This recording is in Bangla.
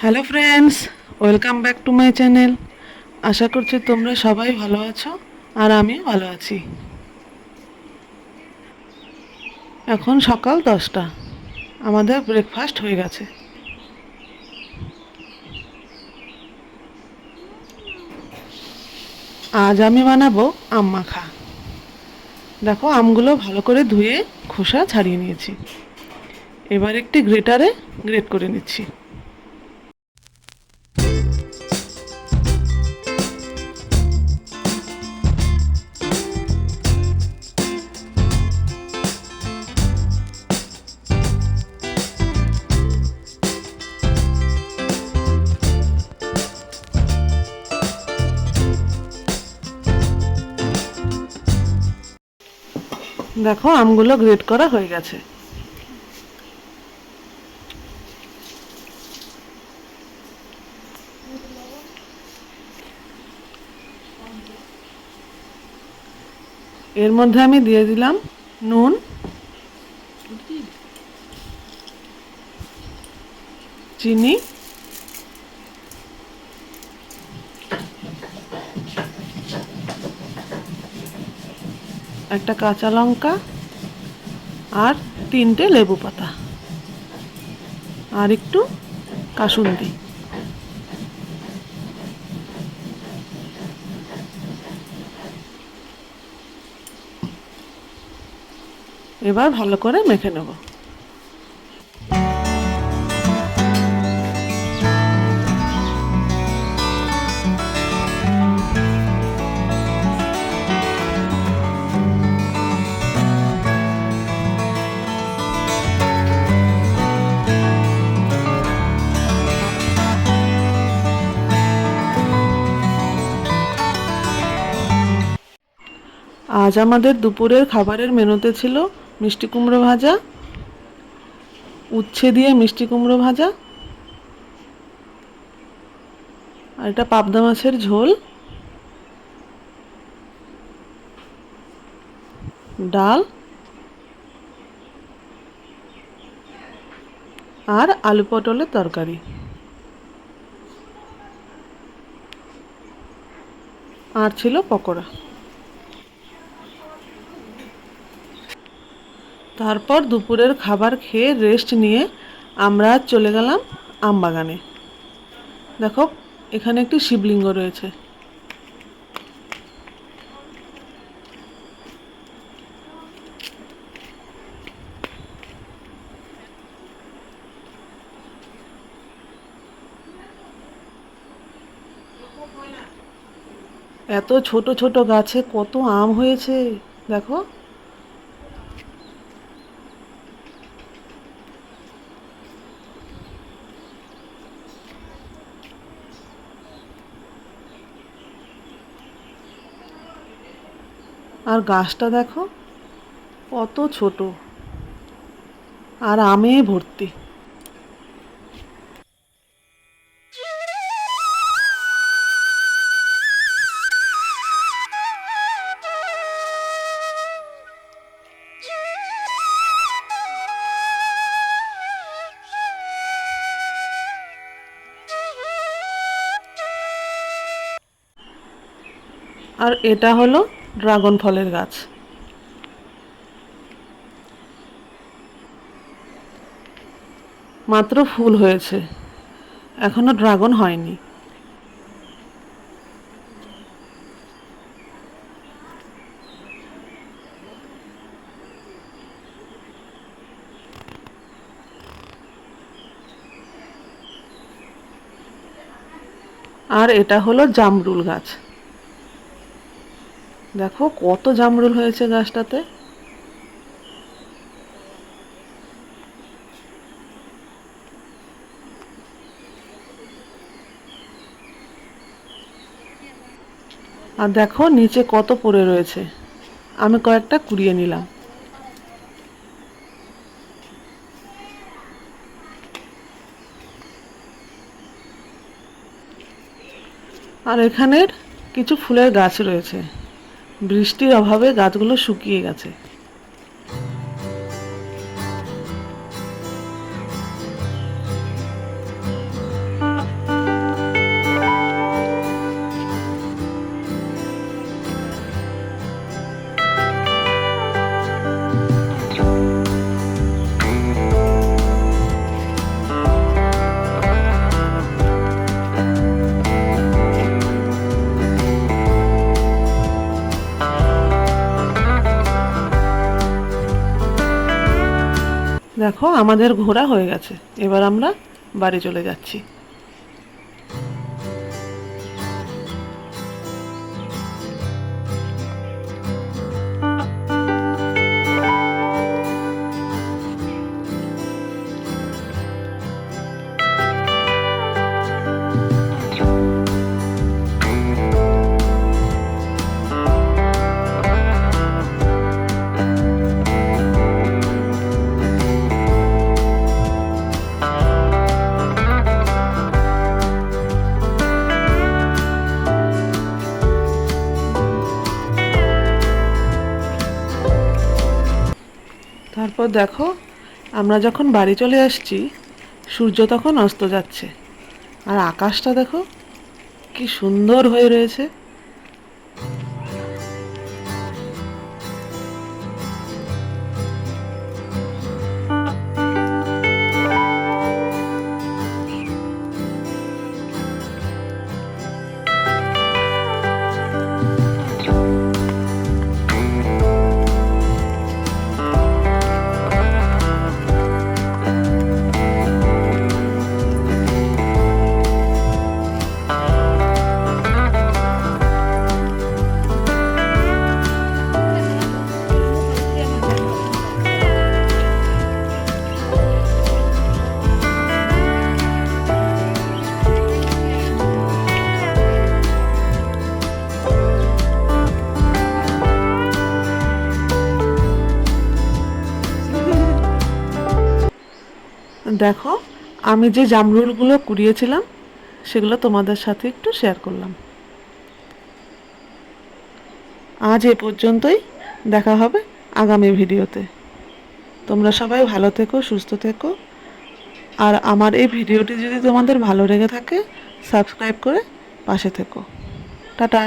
Hello friends welcome back to my channel আশা করছি তোমরা সবাই ভালো আছো আর আমিও ভালো আছি। এখন সকাল দশটা। আমাদের ব্রেকফাস্ট হয়ে গেছে। আজ আমি বানাবো আম মাখা। দেখো, আমগুলো ভালো করে ধুয়ে খোসা ছাড়িয়ে নিয়েছি। এবার একটি গ্রেটারে গ্রেট করে নিচ্ছি। দেখো আমগুলো গ্রেট করা হয়ে গেছে। এর মধ্যে আমি দিয়ে দিলাম নুন। চিনি। একটা কাঁচা লঙ্কা আর তিনটে লেবু পাতা আর একটু কাসুন্দি এবার ভালো করে মেখে নেব। আজ আমাদের দুপুরের খাবারের মেনুতে ছিল মিষ্টি কুমড়ো ভাজা, উচ্ছে দিয়ে মিষ্টি কুমড়ো ভাজা, আর এটা পাবদা মাছের ঝোল, ডাল, আর আলু পটলের তরকারি। আর ছিল পকোড়া। তারপর দুপুরের খাবার খেয়ে রেস্ট নিয়ে আমরা চলে গেলাম আমবাগানে। দেখো, এখানে একটি শিবলিঙ্গ রয়েছে। এত ছোট ছোট গাছে কত আম হয়েছে, দেখো। আর গাছটা দেখো কত ছোট। আর আমে ভর্তি। আর এটা হলো ড্রাগন ফলের গাছ। মাত্র ফুল হয়েছে। এখনও ড্রাগন হয়নি। আর এটা হলো জামরুল গাছ। দেখো, কত জামরুল হয়েছে গাছটাতে। আর দেখো, নিচে কত পড়ে রয়েছে। আমি কয়েকটা কুড়িয়ে নিলাম। আর এখানের কিছু ফুলের গাছ রয়েছে। বৃষ্টির অভাবে গাছগুলো শুকিয়ে গেছে। দেখো আমাদের ঘোরা হয়ে গেছে। এবার আমরা বাড়ি চলে যাচ্ছি। তারপর দেখো, আমরা যখন বাড়ি চলে আসছি, সূর্য তখন অস্ত যাচ্ছে। আর আকাশটা দেখো, কি সুন্দর হয়ে রয়েছে। দেখো, আমি যে জামরুলগুলো কুড়িয়েছিলাম, সেগুলো তোমাদের সাথে একটু শেয়ার করলাম। আজ এ পর্যন্তই, দেখা হবে আগামী ভিডিওতে। তোমরা সবাই ভালো থেকো, সুস্থ থেকো। আর আমার এই ভিডিওটি যদি তোমাদের ভালো লেগে থাকে সাবস্ক্রাইব করে পাশে থেকো। টাটা।